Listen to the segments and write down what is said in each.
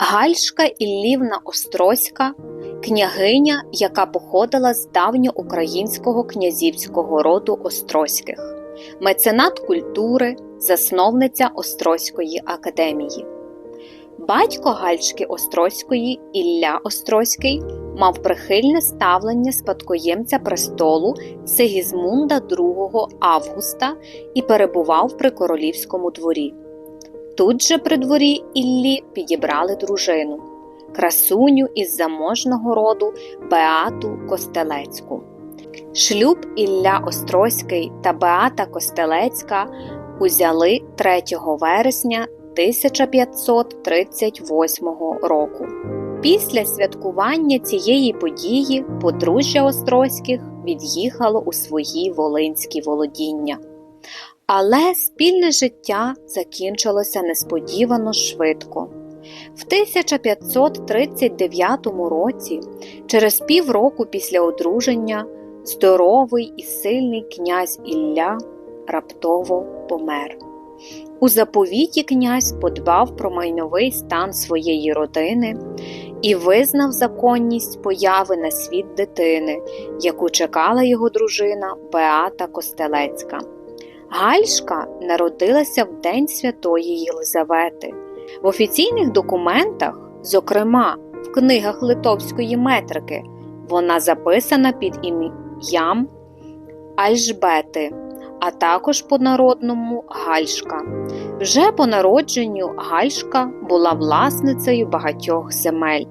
Гальшка Іллівна Острозька княгиня, яка походила з давньоукраїнського князівського роду Острозьких, меценат культури, засновниця Острозької академії. Батько Гальшки Острозької Ілля Острозький мав прихильне ставлення спадкоємця престолу Сигізмунда II Августа і перебував при королівському дворі. Тут же при дворі Іллі підібрали дружину, красуню із заможного роду Беату Костелецьку. Шлюб Ілля Острозький та Беата Костелецька узяли 3 вересня 1538 року. Після святкування цієї події подружжя Острозьких від'їхало у свої волинські володіння. Але спільне життя закінчилося несподівано швидко. В 1539 році, через півроку після одруження, здоровий і сильний князь Ілля раптово помер. У заповіті князь подбав про майновий стан своєї родини і визнав законність появи на світ дитини, яку чекала його дружина Беата Костелецька. Гальшка народилася в День Святої Єлизавети. В офіційних документах, зокрема в книгах литовської метрики, вона записана під ім'ям Альжбети, а також по народному Гальшка. Вже по народженню Гальшка була власницею багатьох земель.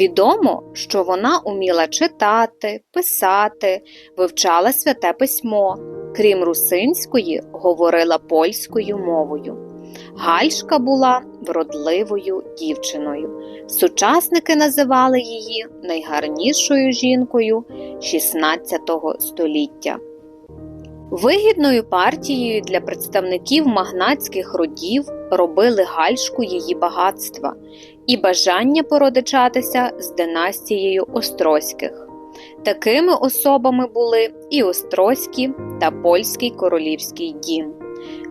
Відомо, що вона уміла читати, писати, вивчала святе письмо, крім русинської, говорила польською мовою. Гальшка була вродливою дівчиною. Сучасники називали її найгарнішою жінкою XVI століття. Вигідною партією для представників магнатських родів робили гальшку її багатства і бажання породичатися з династією Острозьких. Такими особами були і Острозькі та Польський королівський дім.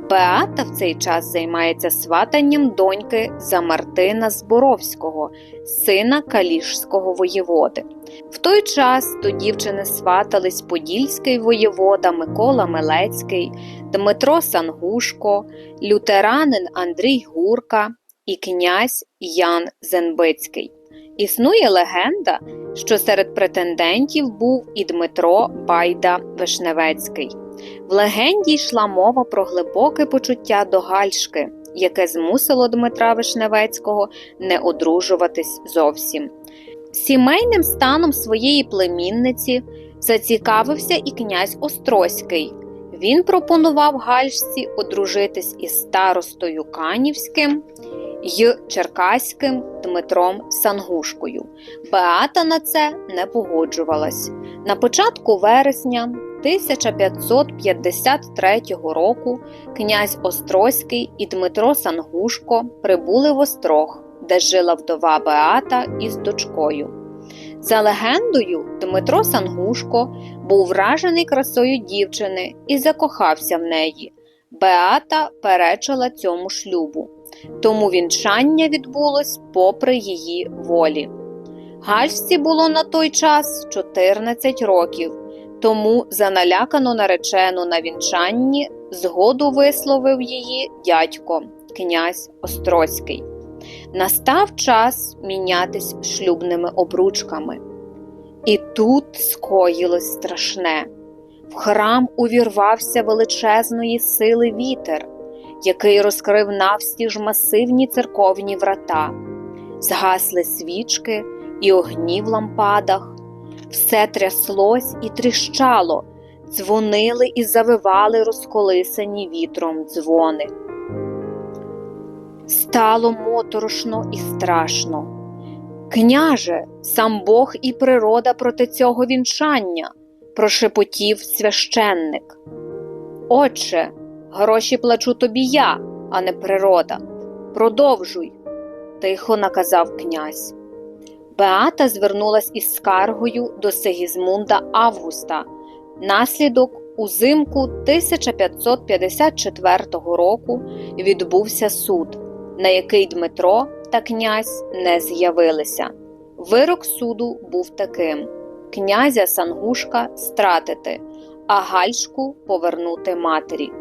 Беата в цей час займається сватанням доньки за Мартина Зборовського, сина Калішського воєводи. В той час до дівчини сватались Подільський воєвода Микола Мелецький, Дмитро Сангушко, лютеранин Андрій Гурка і князь Ян Зенбицький. Існує легенда, що серед претендентів був і Дмитро Байда Вишневецький. В легенді йшла мова про глибоке почуття до Гальшки, яке змусило Дмитра Вишневецького не одружуватись зовсім. Сімейним станом своєї племінниці зацікавився і князь Острозький. Він пропонував Гальшці одружитись із старостою Канівським й Черкаським Дмитром Сангушкою. Беата на це не погоджувалась. На початку вересня 1553 року князь Острозький і Дмитро Сангушко прибули в Острог, де жила вдова Беата із дочкою. За легендою, Дмитро Сангушко був вражений красою дівчини і закохався в неї. Беата перечила цьому шлюбу, тому вінчання відбулось попри її волі. Гальшці було на той час 14 років, тому за налякану наречену на вінчанні згоду висловив її дядько, князь Острозький. Настав час мінятись шлюбними обручками. І тут скоїлось страшне. В храм увірвався величезної сили вітер, який розкрив навстіж масивні церковні врата, згасли свічки і огні в лампадах, все тряслось і тріщало, дзвонили і завивали розколисані вітром дзвони. Стало моторошно і страшно. Княже, сам Бог і природа проти цього вінчання, прошепотів священник. Отче, гроші плачу тобі я, а не природа. Продовжуй, тихо наказав князь. Беата звернулась із скаргою до Сигізмунда Августа. Наслідок узимку 1554 року відбувся суд, на який Дмитро та князь не з'явилися. Вирок суду був таким: князя Сангушка стратити, а гальшку повернути матері.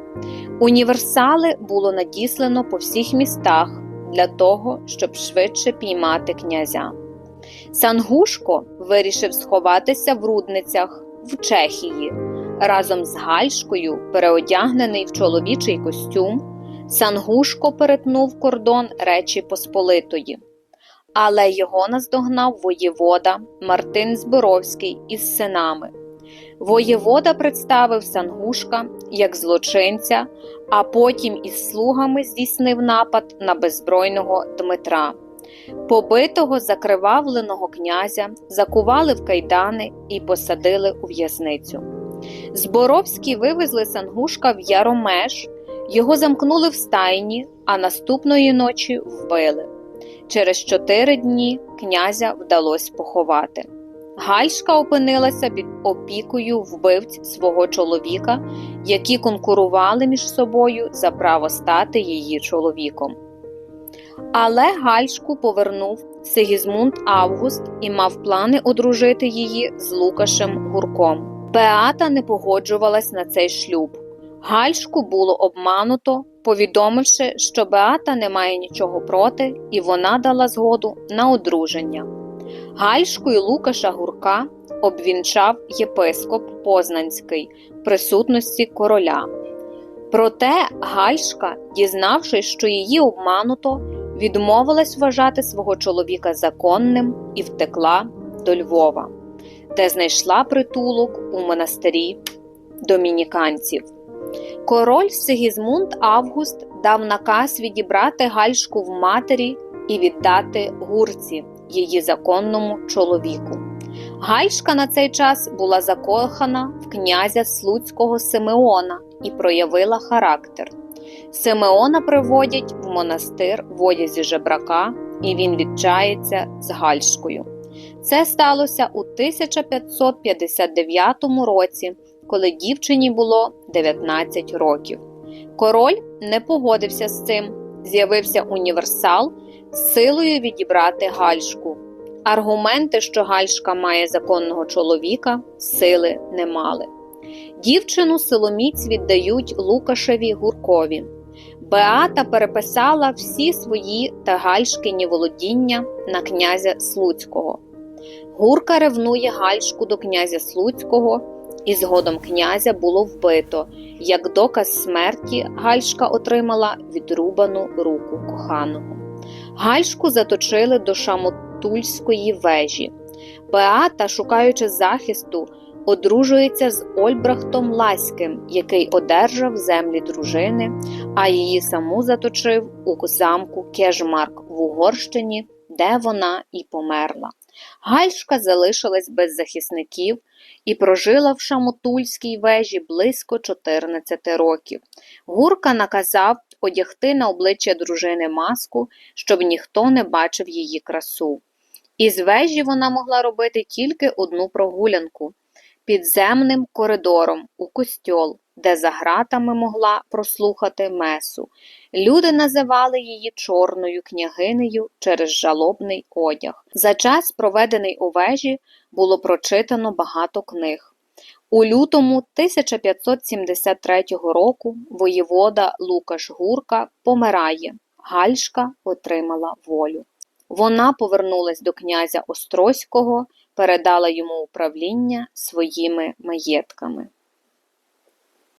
Універсали було надіслано по всіх містах для того, щоб швидше піймати князя. Сангушко вирішив сховатися в рудницях в Чехії. Разом з Гальшкою, переодягнений в чоловічий костюм, Сангушко перетнув кордон Речі Посполитої. Але його наздогнав воєвода Мартин Зборовський із синами. Воєвода представив Сангушка як злочинця, а потім із слугами здійснив напад на беззбройного Дмитра. Побитого закривавленого князя закували в кайдани і посадили у в'язницю. Зборовські вивезли Сангушка в Яромеш, його замкнули в стайні, а наступної ночі вбили. Через чотири дні князя вдалося поховати. Гальшка опинилася під опікою вбивць свого чоловіка, які конкурували між собою за право стати її чоловіком. Але Гальшку повернув Сигізмунд Август і мав плани одружити її з Лукашем Гурком. Беата не погоджувалась на цей шлюб. Гальшку було обмануто, повідомивши, що Беата не має нічого проти, і вона дала згоду на одруження. Гальшку і Лукаша Гурка обвінчав єпископ Познанський в присутності короля. Проте Гальшка, дізнавшись, що її обмануто, відмовилась вважати свого чоловіка законним і втекла до Львова, де знайшла притулок у монастирі домініканців. Король Сигізмунд Август дав наказ відібрати Гальшку в матері і віддати гурці, її законному чоловіку. Гальшка на цей час була закохана в князя Слуцького Симеона і проявила характер. Симеона приводять в монастир в одязі жебрака, і він відчається з Гальшкою. Це сталося у 1559 році, коли дівчині було 19 років. Король не погодився з цим. З'явився універсал силою відібрати Гальшку. Аргументи, що Гальшка має законного чоловіка, сили не мали. Дівчину силоміць віддають Лукашеві Гуркові. Беата переписала всі свої та Гальшкині володіння на князя Слуцького. Гурка ревнує Гальшку до князя Слуцького, і згодом князя було вбито. Як доказ смерті Гальшка отримала відрубану руку коханого. Гальшку заточили до Шамотульської вежі. Беата, шукаючи захисту, одружується з Ольбрахтом Лаським, який одержав землі дружини, а її саму заточив у замку Кежмарк в Угорщині, де вона і померла. Гальшка залишилась без захисників і прожила в Шамотульській вежі близько 14 років. Гурка наказав одягти на обличчя дружини маску, щоб ніхто не бачив її красу. Із вежі вона могла робити тільки одну прогулянку підземним коридором у костьол, де за гратами могла прослухати месу. Люди називали її чорною княгинею через жалобний одяг. За час, проведений у вежі, було прочитано багато книг. У лютому 1573 року воєвода Лукаш Гурка помирає. Гальшка отримала волю. Вона повернулась до князя Острозького, передала йому управління своїми маєтками.